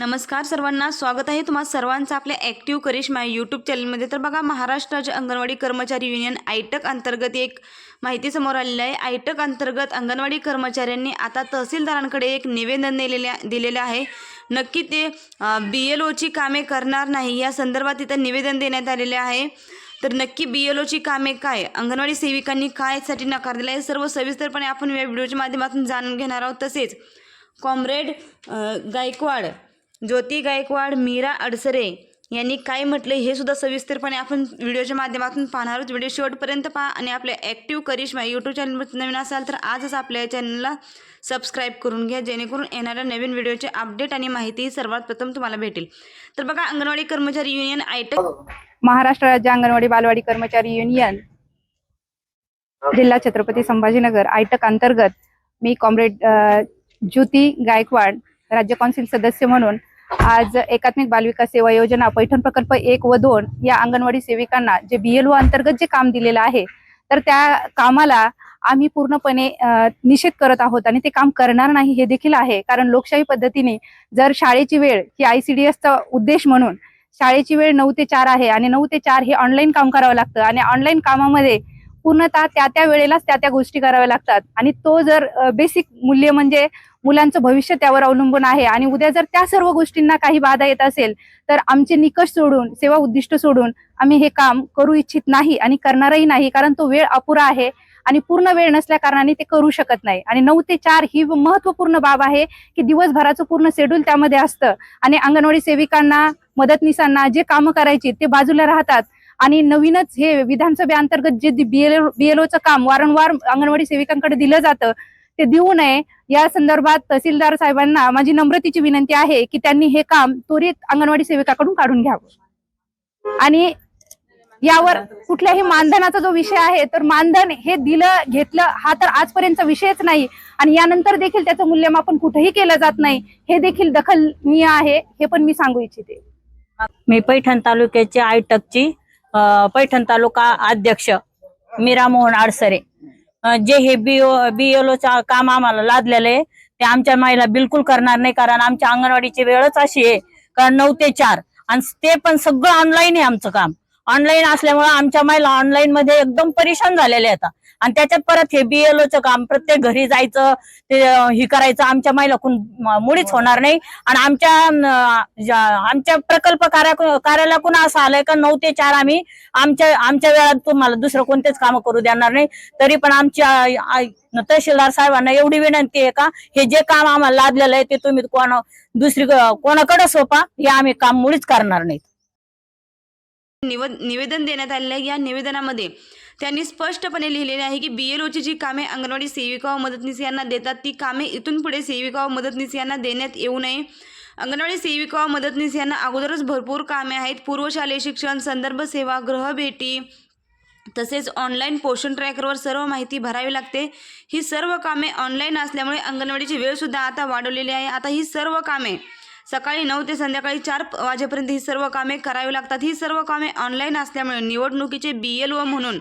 नमस्कार सर्वांना. स्वागत आहे तुम्हा सर्वांचं आपल्या ॲक्टिव्ह करिश्मा यूट्यूब चॅनलमध्ये तर बघा महाराष्ट्र राज्य अंगणवाडी कर्मचारी युनियन आयटक अंतर्गत एक माहिती समोर आलेली आहे. आयटक अंतर्गत अंगणवाडी कर्मचाऱ्यांनी आता तहसीलदारांकडे एक निवेदन दिलेले दिलेलं आहे. नक्की ते बी एल ओची कामे करणार नाही या संदर्भात इथं निवेदन देण्यात आलेले आहे. तर नक्की बी एल ओची कामे काय अंगणवाडी सेविकांनी कायसाठी नकार दिला आहे सर्व सविस्तरपणे आपण या व्हिडिओच्या माध्यमातून जाणून घेणार आहोत. तसेच कॉम्रेड गायकवाड ज्योती गायकवाड मीरा अडसरे यांनी काय म्हटलं हे सुद्धा सविस्तरपणे आपण व्हिडिओच्या माध्यमातून पाहणार आहोत. व्हिडिओ शेवटपर्यंत पहा आणि आपल्या ॲक्टिव्ह करिश्मा यूट्यूब चॅनलवर नवीन असाल तर आजच आपल्या चॅनलला सबस्क्राईब करून घ्या जेणेकरून येणाऱ्या नवीन व्हिडिओचे अपडेट आणि माहिती सर्वात प्रथम तुम्हाला भेटेल. तर बघा अंगणवाडी कर्मचारी युनियन आयटक महाराष्ट्र राज्य अंगणवाडी बालवाडी कर्मचारी युनियन जिल्हा छत्रपती संभाजीनगर आयटक अंतर्गत मी कॉम्रेड ज्योती गायकवाड राज्य कौन्सिल सदस्य म्हणून आज एकात्मिक बालविकास सेवा योजना पैठण प्रकल्प एक व दोन या अंगणवाडी सेविकांना जे बीएलओ अंतर्गत जे काम दिलेलं आहे तर त्या कामाला आम्ही पूर्णपणे निषेध करत आहोत आणि ते काम करणार नाही हे देखील आहे. कारण लोकशाही पद्धतीने जर शाळेची वेळ ही आयसीडीएसचा उद्देश म्हणून शाळेची वेळ नऊ ते चार आहे आणि नऊ ते चार हे ऑनलाईन काम करावं लागतं आणि ऑनलाईन कामामध्ये पूर्णतः त्या त्या वेळेलाच त्या त्या गोष्टी कराव्या लागतात. आणि तो जर बेसिक मूल्य म्हणजे मुलांचं भविष्य त्यावर अवलंबून आहे आणि उद्या जर त्या सर्व गोष्टींना काही बाधा येत असेल तर आमचे निकष सोडून सेवा उद्दिष्ट सोडून आम्ही हे काम करू इच्छित नाही आणि करणारही नाही कारण तो वेळ अपुरा आहे आणि पूर्ण वेळ नसल्या कारणाने ते करू शकत नाही. आणि नऊ ते चार ही महत्त्वपूर्ण बाब आहे की दिवसभराचं पूर्ण शेड्यूल त्यामध्ये असतं. आणि अंगणवाडी सेविकांना मदतनीसांना जे कामं करायची ते बाजूला राहतात. आणि नवीनच हे विधानसभेअंतर्गत जे बीएलओ बीएलओचं काम वारंवार अंगणवाडी सेविकांकडे दिलं जातं ते देऊ नये. या संदर्भात तहसीलदार साहेबांना माझी नम्रतेची विनंती आहे की त्यांनी हे काम त्वरित अंगणवाडी सेविकाकडून काढून घ्यावं. आणि यावर कुठल्याही मानधनाचा जो विषय आहे तर मानधन हे दिलं घेतलं हा तर आजपर्यंतचा विषयच नाही. आणि यानंतर देखील त्याचं मूल्यमापन कुठेही केलं जात नाही हे देखील दखलनीय आहे हे पण मी सांगू इच्छिते. मी पैठण तालुक्याची आयटकची पैठण तालुका अध्यक्ष मीरा मोहन आडसरे. जे हे बीओ बीएलओचा काम आम्हाला लादलेलं आहे ते आमच्या माईला बिलकुल करणार नाही कारण आमच्या अंगणवाडीची वेळच अशी आहे कारण नऊ ते चार. आणि ते पण सगळं ऑनलाईन आहे आमचं काम. ऑनलाईन असल्यामुळे आमच्या माईला ऑनलाईन मध्ये एकदम परेशान झालेले आता. आणि त्याच्यात परत हे बीएलओचं काम प्रत्येक घरी जायचं ते हे करायचं आमच्या माईला कोण मुळीच होणार नाही. आणि आमच्या आमच्या प्रकल्प कार्या कार्याला कोण असं आलंय का नऊ ते चार आम्ही आमच्या आमच्या वेळात तुम्हाला दुसरं कोणतेच काम करू देणार नाही. तरी पण आमच्या तहसीलदार साहेबांना एवढी विनंती आहे का हे जे काम आम्हाला लादलेलं आहे ते तुम्ही कोणा दुसरी कोणाकडे सोपा हे आम्ही काम मुळीच करणार नाहीत. निवद निवेदन देण्यात आलेलं आहे. या निवेदनामध्ये त्यांनी स्पष्टपणे लिहिलेले आहे की बी ओची जी कामे अंगणवाडी सेविका व मदतनीस यांना देतात ती कामे इथून पुढे सेविका व मदतनीस यांना देण्यात येऊ नये. अंगणवाडी सेविका व मदतनीस यांना अगोदरच भरपूर कामे आहेत. पूर्वशालेय शिक्षण संदर्भ सेवा गृहभेटी तसेच ऑनलाईन पोषण ट्रॅकरवर सर्व माहिती भरावी लागते. ही सर्व कामे ऑनलाईन असल्यामुळे अंगणवाडीची वेळसुद्धा आता वाढवलेली आहे. आता ही सर्व कामे सकाळी नऊ ते संध्याकाळी चार वाजेपर्यंत ही सर्व कामे करावी लागतात. ही सर्व कामे ऑनलाईन असल्यामुळे निवडणुकीचे बी एल ओ म्हणून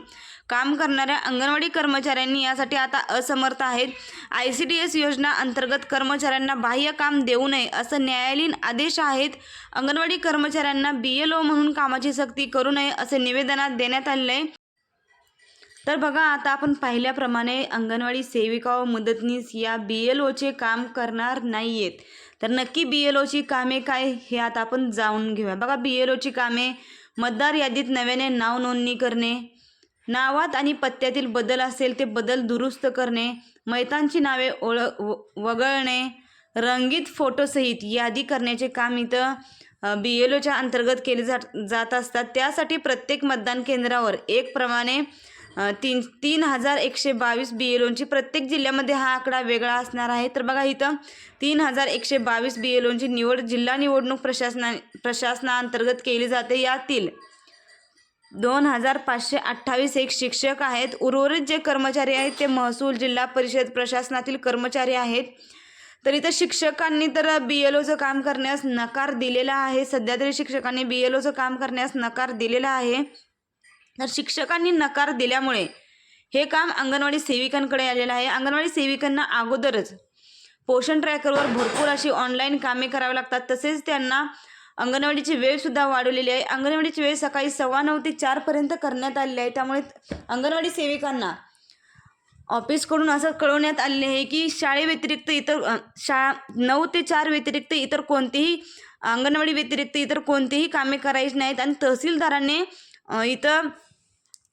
काम करणाऱ्या अंगणवाडी कर्मचाऱ्यांनी यासाठी आता असमर्थ आहेत. आय सी डी एस योजना अंतर्गत कर्मचाऱ्यांना बाह्य काम देऊ नये असं न्यायालयीन आदेश आहेत. अंगणवाडी कर्मचाऱ्यांना बी एल ओ म्हणून कामाची सक्ती करू नये असे निवेदनात देण्यात आलेलं आहे. तर बघा आता आपण पाहिल्याप्रमाणे अंगणवाडी सेविका व मदतनीस या बी एल ओचे काम करणार नाही आहेत तर नक्की बी एल ओची कामे काय हे आता आपण जाऊन घेऊया. बघा बी एल ओची कामे मतदार यादीत नव्याने नाव नोंदणी करणे नावात आणि पत्त्यातील बदल असेल ते बदल दुरुस्त करणे मैतांची नावे ओळ व- वगळणे रंगीत फोटोसहित यादी करण्याचे काम इथं बी एल ओच्या अंतर्गत केले जात जात असतात. त्यासाठी प्रत्येक मतदान केंद्रावर एक प्रमाणे तीन तीन हजार एकशे बावीस बी एल ओंची प्रत्येक जिल्ह्यामध्ये हा आकडा वेगळा असणार आहे. तर बघा इथं तीन हजार एकशे बावीस बी एल ओंची निवड जिल्हा निवडणूक प्रशासना प्रशासनाअंतर्गत केली जाते. यातील दोन हजार पाचशे अठ्ठावीस एक शिक्षक आहेत. उर्वरित जे कर्मचारी आहेत ते महसूल जिल्हा परिषद प्रशासनातील कर्मचारी आहेत. तर इथं शिक्षकांनी तर बी एल ओचं काम करण्यास नकार दिलेला आहे. सध्या तरी शिक्षकांनी बी एल ओचं काम करण्यास नकार दिलेला आहे. तर शिक्षकांनी नकार दिल्यामुळे हे काम अंगणवाडी सेविकांकडे आलेलं आहे. अंगणवाडी सेविकांना अगोदरच पोषण ट्रॅकरवर भरपूर अशी ऑनलाईन कामे करावी लागतात. तसेच त्यांना अंगणवाडीची वेळसुद्धा वाढवलेली आहे. अंगणवाडीची वेळ सकाळी सव्वा नऊ ते चारपर्यंत करण्यात आलेली आहे. त्यामुळे अंगणवाडी सेविकांना ऑफिसकडून असं कळवण्यात आलेले आहे की शाळेव्यतिरिक्त इतर शाळा नऊ ते चार व्यतिरिक्त इतर कोणतेही अंगणवाडी व्यतिरिक्त इतर कोणतेही कामे करायची नाहीत. आणि तहसीलदारांनी इथं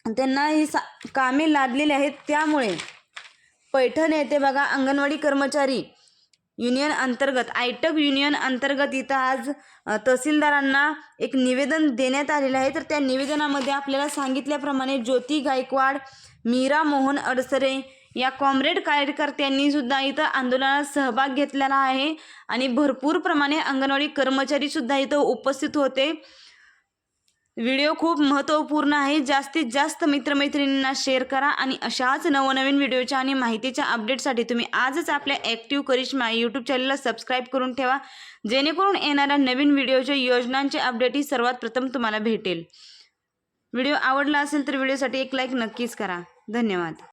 त्यांना ही सा कामे लादलेली आहेत. त्यामुळे पैठण येथे बघा अंगणवाडी कर्मचारी युनियन अंतर्गत आयटक युनियन अंतर्गत इथं आज तहसीलदारांना एक निवेदन देण्यात आलेलं आहे. तर त्या निवेदनामध्ये आपल्याला सांगितल्याप्रमाणे ज्योती गायकवाड मीरा मोहन अडसरे या कॉम्रेड कार्यकर्त्यांनी सुद्धा इथं आंदोलनात सहभाग घेतलेला आहे. आणि भरपूर प्रमाणे अंगणवाडी कर्मचारी सुद्धा इथं उपस्थित होते. व्हिडिओ खूप महत्त्वपूर्ण आहे. जास्तीत जास्त मित्रमैत्रिणींना शेअर करा आणि अशाच नवनवीन व्हिडिओच्या आणि माहितीच्या अपडेटसाठी तुम्ही आजच आपल्या ॲक्टिव्ह करिश्मा यूट्यूब चॅनलला सबस्क्राईब करून ठेवा. जेणेकरून येणाऱ्या नवीन व्हिडिओच्या योजनांचे अपडेट ही सर्वात प्रथम तुम्हाला भेटेल. व्हिडिओ आवडला असेल तर व्हिडिओसाठी एक लाईक नक्कीच करा. धन्यवाद.